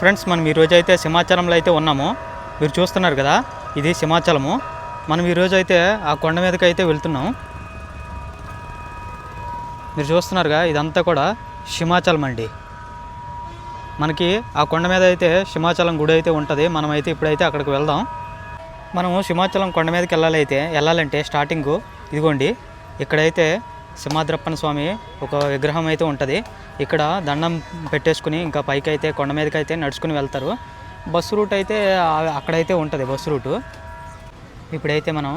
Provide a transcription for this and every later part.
Friends మనం ఈరోజు అయితే సింహాచలంలో అయితే ఉన్నాము. మీరు చూస్తున్నారు కదా ఇది సింహాచలము. మనం ఈరోజు అయితే ఆ కొండ మీదకి అయితే వెళ్తున్నాం. మీరు చూస్తున్నారుగా ఇదంతా కూడా సింహాచలం అండి. మనకి ఆ కొండ మీద అయితే సింహాచలం గుడి అయితే ఉంటుంది. మనమైతే ఇప్పుడైతే అక్కడికి వెళ్దాం. మనము సింహాచలం కొండ మీదకి వెళ్ళాలి అయితే వెళ్ళాలంటే స్టార్టింగు ఇదిగోండి ఇక్కడైతే సింహాద్రప్పన స్వామి ఒక విగ్రహం అయితే ఉంటుంది. ఇక్కడ దండం పెట్టేసుకుని ఇంకా పైకి అయితే కొండ మీదకి అయితే నడుచుకుని వెళ్తారు. బస్సు రూట్ అయితే అక్కడైతే ఉంటుంది బస్సు రూటు. ఇప్పుడైతే మనం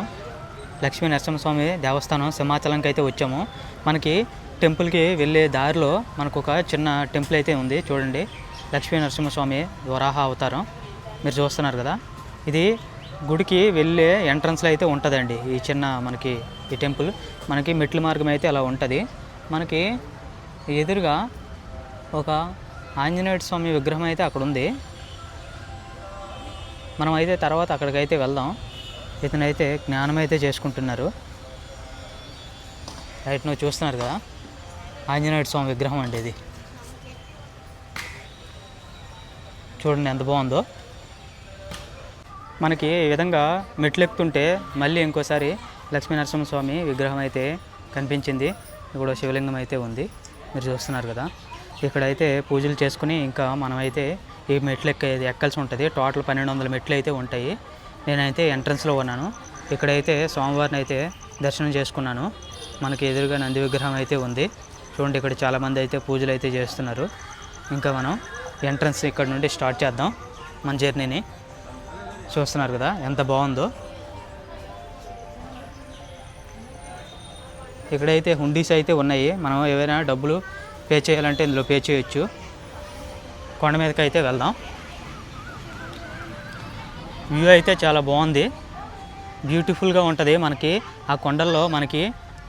లక్ష్మీ నరసింహస్వామి దేవస్థానం సింహాచలంకి అయితే వచ్చాము. మనకి టెంపుల్కి వెళ్ళే దారిలో మనకు ఒక చిన్న టెంపుల్ అయితే ఉంది. చూడండి. లక్ష్మీ నరసింహస్వామి వరాహ అవతారం. మీరు చూస్తున్నారు కదా. ఇది గుడికి వెళ్ళే ఎంట్రన్స్లో అయితే ఉంటుందండి. ఈ చిన్న మనకి ఈ టెంపుల్. మనకి మెట్ల మార్గం అయితే అలా ఉంటుంది. మనకి ఎదురుగా ఒక ఆంజనేయ స్వామి విగ్రహం అయితే అక్కడ ఉంది. మనం అయితే తర్వాత అక్కడికైతే వెళ్దాం. ఇతనైతే జ్ఞానం అయితే చేసుకుంటున్నారు. రైట్ నువ్వు చూస్తున్నారు కదా? ఆంజనేయ స్వామి విగ్రహం అండి ఇది. చూడండి ఎంత బాగుందో. మనకి ఈ విధంగా మెట్లు ఎక్కుతుంటే మళ్ళీ ఇంకోసారి లక్ష్మీనరసింహ స్వామి విగ్రహం అయితే కనిపించింది. ఇక్కడ శివలింగం అయితే ఉంది. మీరు చూస్తున్నారు కదా. ఇక్కడైతే పూజలు చేసుకుని ఇంకా మనమైతే ఈ మెట్లు ఎక్కేది ఎక్కాల్సి ఉంటుంది. టోటల్ పన్నెండు వందల మెట్లు అయితే ఉంటాయి. నేనైతే ఎంట్రన్స్లో ఉన్నాను. ఇక్కడైతే స్వామివారిని అయితే దర్శనం చేసుకున్నాను. మనకి ఎదురుగా నంది విగ్రహం అయితే ఉంది. చూడండి ఇక్కడ చాలామంది అయితే పూజలు అయితే చేస్తున్నారు. ఇంకా మనం ఎంట్రన్స్ ఇక్కడ నుండి స్టార్ట్ చేద్దాం. మన జర్నీని. చూస్తున్నారు కదా ఎంత బాగుందో. ఇక్కడైతే హుండీస్ అయితే ఉన్నాయి. మనం ఏవైనా డబ్బులు పే చేయాలంటే ఇందులో పే చేయొచ్చు. కొండ మీదకి అయితే వెళ్దాం. వ్యూ అయితే చాలా బాగుంది. బ్యూటిఫుల్గా ఉంటుంది మనకి. ఆ కొండల్లో మనకి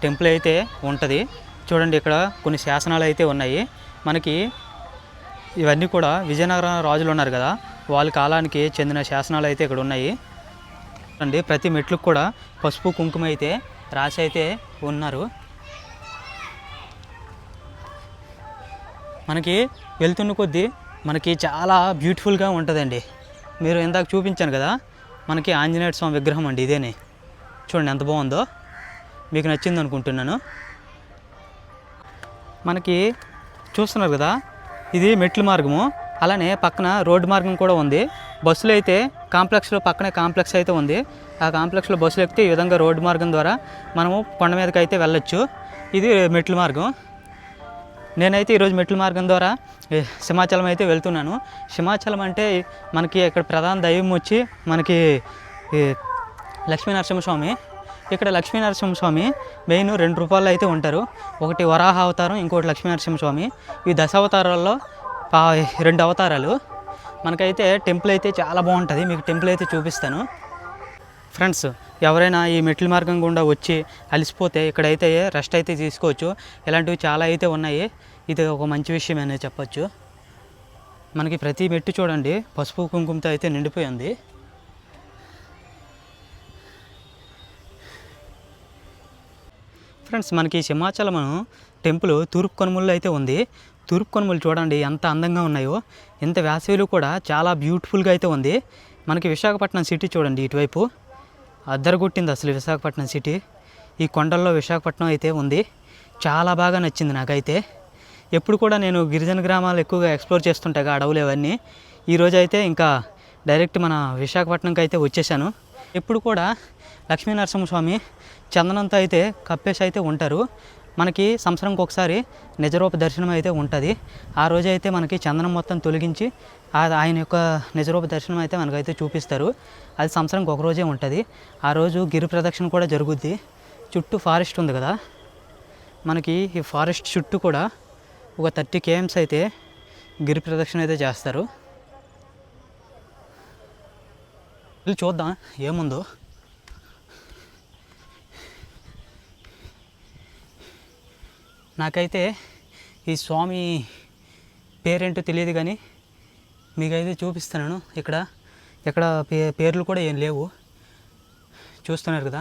టెంపుల్ అయితే ఉంటుంది. చూడండి ఇక్కడ కొన్ని శాసనాలు అయితే ఉన్నాయి. మనకి ఇవన్నీ కూడా విజయనగరం రాజులు ఉన్నారు కదా వాళ్ళ కాలానికి చెందిన శాసనాలు అయితే ఇక్కడ ఉన్నాయి. అండి ప్రతి మెట్లకు కూడా పసుపు కుంకుమ అయితే రాసి అయితే ఉన్నారు. మనకి వెళ్తున్న కొద్దీ మనకి చాలా బ్యూటిఫుల్గా ఉంటుందండి. మీరు ఇందాక చూపించాను కదా మనకి ఆంజనేయ స్వామి విగ్రహం అండి ఇదేనే. చూడండి ఎంత బాగుందో. మీకు నచ్చింది అనుకుంటున్నాను. మనకి చూస్తున్నారు కదా ఇది మెట్ల మార్గము. అలానే పక్కన రోడ్డు మార్గం కూడా ఉంది. బస్సులు అయితే కాంప్లెక్స్లో పక్కనే కాంప్లెక్స్ అయితే ఉంది. ఆ కాంప్లెక్స్లో బస్సులు ఎక్కితే ఈ విధంగా రోడ్డు మార్గం ద్వారా మనము కొండ మీదకి అయితే వెళ్ళొచ్చు. ఇది మెట్ల మార్గం. నేనైతే ఈరోజు మెట్ల మార్గం ద్వారా సింహాచలం అయితే వెళ్తున్నాను. సింహాచలం అంటే మనకి ఇక్కడ ప్రధాన దైవం వచ్చి మనకి ఈ లక్ష్మీ నరసింహస్వామి ఇక్కడ లక్ష్మీ నరసింహస్వామి మెయిన్ రెండు రూపాయలు అయితే ఉంటారు. ఒకటి వరాహ అవతారం ఇంకోటి లక్ష్మీ నరసింహస్వామి ఈ దశ అవతారాల్లో రెండు అవతారాలు. మనకైతే టెంపుల్ అయితే చాలా బాగుంటుంది. మీకు టెంపుల్ అయితే చూపిస్తాను. ఫ్రెండ్స్ ఎవరైనా ఈ మెట్ల మార్గం గుండా వచ్చి అలసిపోతే ఇక్కడైతే రెస్ట్ అయితే తీసుకోవచ్చు. ఇలాంటివి చాలా అయితే ఉన్నాయి. ఇది ఒక మంచి విషయం అనేది చెప్పొచ్చు. మనకి ప్రతి మెట్టు చూడండి పసుపు కుంకుమతో అయితే నిండిపోయింది ఫ్రెండ్స్ మనకి సింహాచలం టెంపుల్ తూర్పు కనుమల్లో అయితే ఉంది. తూర్పు కొనుమలు చూడండి ఎంత అందంగా ఉన్నాయో. ఇంత వేసవిలో కూడా చాలా బ్యూటిఫుల్గా అయితే ఉంది. మనకి విశాఖపట్నం సిటీ చూడండి ఇటువైపు. అద్దరగొట్టింది అసలు విశాఖపట్నం సిటీ ఈ కొండల్లో విశాఖపట్నం అయితే ఉంది. చాలా బాగా నచ్చింది నాకైతే. ఎప్పుడు కూడా నేను గిరిజన గ్రామాలు ఎక్కువగా ఎక్స్ప్లోర్ చేస్తుంటాగా అడవులు ఇవన్నీ ఈరోజు అయితే ఇంకా డైరెక్ట్ మన విశాఖపట్నంకి అయితే వచ్చేసాను. ఎప్పుడు కూడా లక్ష్మీనరసింహస్వామి చందనంతో అయితే కప్పేసి అయితే ఉంటారు. మనకి సంవత్సరంకి ఒకసారి నిజరూప దర్శనం అయితే ఉంటుంది. ఆ రోజు అయితే మనకి చందనం మొత్తం తొలగించి ఆయన యొక్క నిజరూప దర్శనం అయితే మనకైతే చూపిస్తారు. అది సంవత్సరంకి ఒక రోజే ఉంటుంది. ఆ రోజు గిరి ప్రదక్షిణ కూడా జరుగుద్ది. చుట్టూ ఫారెస్ట్ ఉంది కదా. మనకి ఈ ఫారెస్ట్ చుట్టూ కూడా ఒక థర్టీ కేఎమ్స్ అయితే గిరి ప్రదక్షిణ అయితే చేస్తారు. చూద్దాం. ఏముందో? నాకైతే ఈ స్వామి పేరేంటో తెలియదు కానీ మీకైతే చూపిస్తున్నాను. ఇక్కడ ఇక్కడ పే పేర్లు కూడా ఏం లేవు. చూస్తున్నారు కదా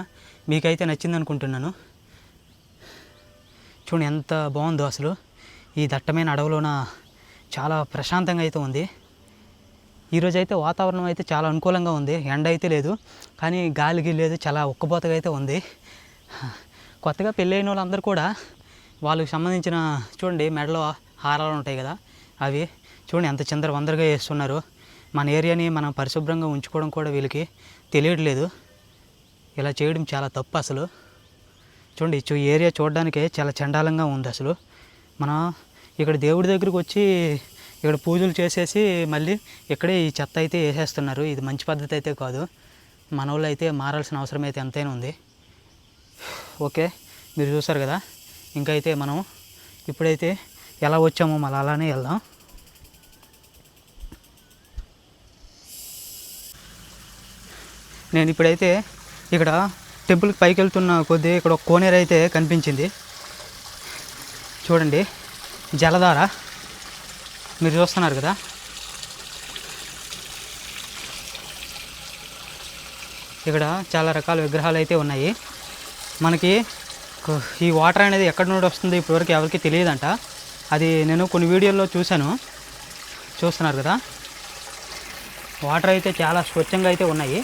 మీకైతే నచ్చింది అనుకుంటున్నాను చూడండి ఎంత బాగుందో అసలు. ఈ దట్టమైన అడవిలోన చాలా ప్రశాంతంగా అయితే ఉంది. ఈరోజు అయితే వాతావరణం అయితే చాలా అనుకూలంగా ఉంది. ఎండ అయితే లేదు కానీ గాలి గిలి లేదు చాలా ఉక్కపోతగా అయితే ఉంది. కొత్తగా పెళ్ళైన వాళ్ళందరూ కూడా వాళ్ళకి సంబంధించిన చూడండి మెడలో హారాలు ఉంటాయి కదా అవి చూడండి ఎంత చందర వందరగా వేస్తున్నారు. మన ఏరియాని మనం పరిశుభ్రంగా ఉంచుకోవడం కూడా వీళ్ళకి తెలియట్లేదు. ఇలా చేయడం చాలా తప్పు అసలు. చూడండి చూ- ఏరియా చూడడానికే చాలా చండాలంగా ఉంది అసలు. మనం ఇక్కడ దేవుడి దగ్గరికి వచ్చి ఇక్కడ పూజలు చేసేసి మళ్ళీ ఇక్కడే ఈ చెత్త అయితే వేసేస్తున్నారు. ఇది మంచి పద్ధతి అయితే కాదు. మన వాళ్ళు అయితే మారాల్సిన అవసరం అయితే ఎంతైనా ఉంది. ఓకే మీరు చూసారు కదా? ఇంకా అయితే మనం ఇప్పుడైతే ఎలా వచ్చామో మళ్ళీ అలానే వెళ్దాం. నేను ఇప్పుడైతే ఇక్కడ టెంపుల్కి పైకి వెళ్తున్న కొద్దీ ఇక్కడ ఒక కోనేరు అయితే కనిపించింది. చూడండి జలధార. మీరు చూస్తున్నారు కదా? ఇక్కడ చాలా రకాల విగ్రహాలు అయితే ఉన్నాయి. మనకి ఈ వాటర్ అనేది ఎక్కడి నుండి వస్తుంది ఇప్పటివరకు ఎవరికి తెలియదంట. అది నేను కొన్ని వీడియోల్లో చూశాను. చూస్తున్నారు కదా? వాటర్ అయితే చాలా స్వచ్ఛంగా అయితే ఉన్నాయి.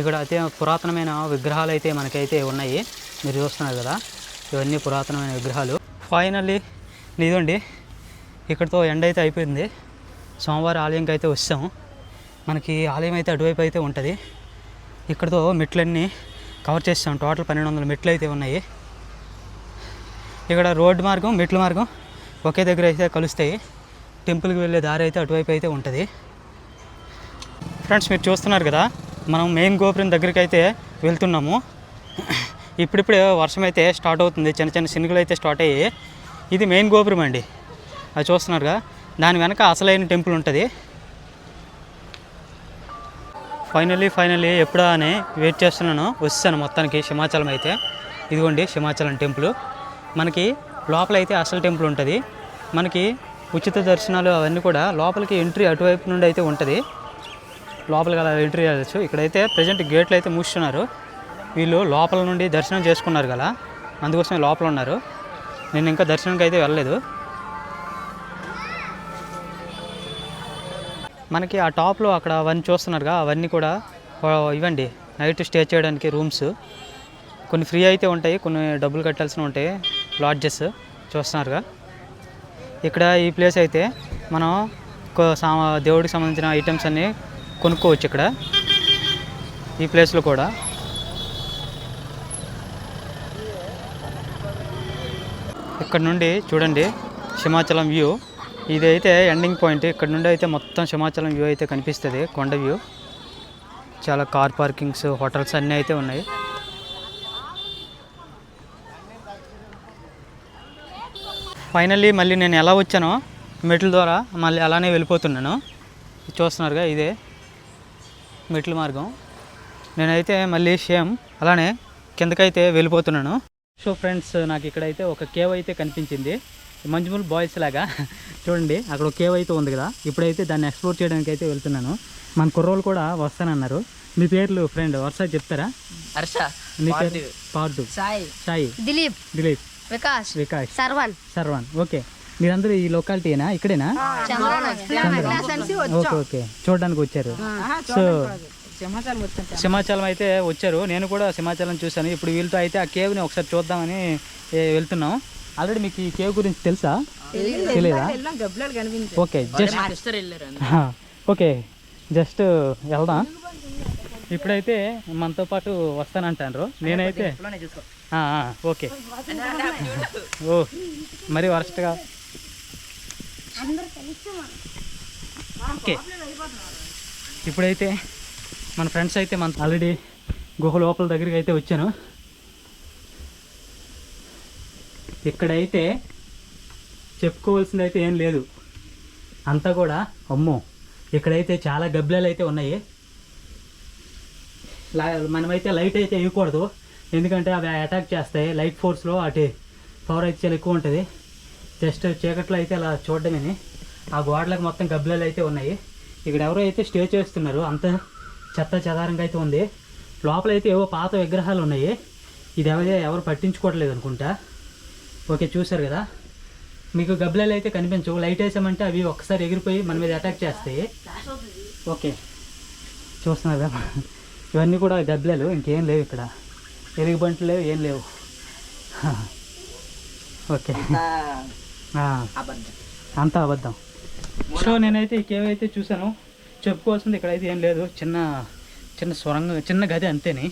ఇక్కడ అయితే పురాతనమైన విగ్రహాలు అయితే మనకైతే ఉన్నాయి. మీరు చూస్తున్నారు కదా? ఇవన్నీ పురాతనమైన విగ్రహాలు. ఫైనల్లీ ఇదండి ఇక్కడితో ఎండ అయితే అయిపోయింది. సోమవారం ఆలయంకి అయితే వస్తాం. మనకి ఆలయం అయితే అటువైపు అయితే ఉంటుంది. ఇక్కడతో మెట్లన్నీ కవర్ చేస్తాం. టోటల్ పన్నెండు వందల మెట్లు అయితే ఉన్నాయి. ఇక్కడ రోడ్డు మార్గం మెట్ల మార్గం ఒకే దగ్గర అయితే కలుస్తాయి. టెంపుల్కి వెళ్ళే దారి అయితే అటువైపు అయితే ఉంటుంది. ఫ్రెండ్స్ మీరు చూస్తున్నారు కదా మనం మెయిన్ గోపురం దగ్గరికి అయితే వెళ్తున్నాము. ఇప్పుడిప్పుడే వర్షం అయితే స్టార్ట్ అవుతుంది. చిన్న చిన్న చినుకులు అయితే స్టార్ట్ అయ్యి ఇది మెయిన్ గోపురం అండి. అది చూస్తున్నారుగా దాని వెనక అసలైన టెంపుల్ ఉంటుంది. ఫైనల్లీ ఫైనలీ ఎప్పుడా అని వెయిట్ చేస్తున్నాను. వచ్చాను మొత్తానికి సింహాచలం అయితే. ఇదిగోండి సింహాచలం టెంపుల్. మనకి లోపల అయితే అసలు టెంపుల్ ఉంటుంది. మనకి ఉచిత దర్శనాలు అవన్నీ కూడా లోపలికి ఎంట్రీ అటువైపు నుండి అయితే ఉంటుంది. లోపలికి అలా ఎంట్రీ చేయవచ్చు ఇక్కడైతే ప్రజెంట్ గేట్లు అయితే మూస్తున్నారు. వీళ్ళు లోపల నుండి దర్శనం చేసుకున్నారు కదా. అందుకోసమే లోపల ఉన్నారు. నేను ఇంకా దర్శనంకి అయితే వెళ్ళలేదు. మనకి ఆ టాప్లో అక్కడ అవన్నీ చూస్తున్నారుగా అవన్నీ కూడా ఇవ్వండి. నైట్ స్టే చేయడానికి రూమ్స్. కొన్ని ఫ్రీ అయితే ఉంటాయి కొన్ని డబ్బులు కట్టాల్సిన ఉంటాయి లాడ్జెస్ చూస్తున్నారుగా. ఇక్కడ ఈ ప్లేస్ అయితే మనం దేవుడికి సంబంధించిన ఐటమ్స్ అన్నీ కొనుక్కోవచ్చు ఇక్కడ. ఈ ప్లేస్లో కూడా. ఇక్కడ నుండి చూడండి హిమాచలం వ్యూ. ఇది అయితే ఎండింగ్ పాయింట్. ఇక్కడ నుండి అయితే మొత్తం సింహాచలం వ్యూ అయితే కనిపిస్తుంది కొండ వ్యూ. చాలా కార్ పార్కింగ్స్ హోటల్స్ అన్నీ అయితే ఉన్నాయి. ఫైనల్లీ మళ్ళీ నేను ఎలా వచ్చానో మెట్ల ద్వారా మళ్ళీ అలానే వెళ్ళిపోతున్నాను. చూస్తున్నారుగా ఇదే మెట్ల మార్గం. నేనైతే మళ్ళీ సేమ్ అలానే కిందకైతే వెళ్ళిపోతున్నాను. సో ఫ్రెండ్స్ నాకు ఇక్కడైతే ఒక కేవ్ అయితే కనిపించింది. మంజుమూల్ బాయ్స్ లాగా. చూడండి అక్కడ ఒక కేవ్ అయితే ఉంది కదా. ఇప్పుడైతే దాన్ని ఎక్స్ప్లోర్ చేయడానికి అయితే వెళ్తున్నాను. మన కుర్రోళ్ళు కూడా వస్తానన్నారు. మీ పేర్లు ఫ్రెండ్ వరుస చెప్తారా? హర్ష నీ పేరు? పార్దు సాయి. సాయి. దిలీప్. దిలీప్. వికాస్ వికాస్ సర్వన్. సర్వాన్. ఓకే. మీరందరూ ఈ లొకాలిటీనా ఇక్కడేనా? Okay okay. చూడడానికి వచ్చారు. సో సింహాచలం అయితే వచ్చారు. నేను కూడా సింహాచలం చూశాను. ఇప్పుడు వీళ్ళతో అయితే ఆ కేవ్ని ఒకసారి చూద్దామని వెళ్తున్నాం. ఆల్రెడీ మీకు ఈ కేవ్ గురించి తెలుసా? తెలియదా. ఓకే జస్ట్ ఓకే జస్ట్ వెళ్దాం. ఇప్పుడైతే మనతో పాటు వస్తానంటారు నేనైతే ఆ, ఆ, ఓకే. ఓ మరి వరస్ట్గా. ఓకే. ఇప్పుడైతే మన ఫ్రెండ్స్ అయితే మన ఆల్రెడీ గుహ లోపల దగ్గరికి అయితే వచ్చాను. ఇక్కడైతే చెప్పుకోవాల్సింది అయితే ఏం లేదు. అంతా కూడా అమ్మో ఇక్కడైతే చాలా గబ్బిలాలు అయితే ఉన్నాయి. మనమైతే లైట్ అయితే వేయకూడదు. ఎందుకంటే అవి అటాక్ చేస్తాయి. లైట్ ఫోర్స్లో అటు పవర్ అయితే చాలా ఎక్కువ ఉంటుంది. జస్ట్ చీకట్లో అయితే అలా చూడడమేని. ఆ గోడలకు మొత్తం గబ్బిలాలు అయితే ఉన్నాయి. ఇక్కడ ఎవరో అయితే స్టే చేస్తున్నారు. అంత చెత్త చెదారంగా అయితే ఉంది. లోపల అయితే ఏవో పాత విగ్రహాలు ఉన్నాయి. ఇది ఎవరే ఎవరు పట్టించుకోవట్లేదు అనుకుంటా. ఓకే చూసారు కదా. మీకు గబ్బిలాలు అయితే కనిపించవు. లైట్ వేసామంటే అవి ఒక్కసారి ఎగిరిపోయి మన మీద అటాక్ చేస్తాయి. ఓకే చూస్తున్నారు కదా. ఇవన్నీ కూడా గబ్బిలాలు ఇంకేం లేవు ఇక్కడ. ఎలుగు బంట్లు లేవు ఏం లేవు. ఓకే. అంతా అబద్ధం. సో నేనైతే ఈ కేవ్ అయితే చూసాను చెప్పుకోవాల్సింది ఇక్కడైతే ఏం లేదు. చిన్న చిన్న స్వరంగం చిన్న గది అంతేని.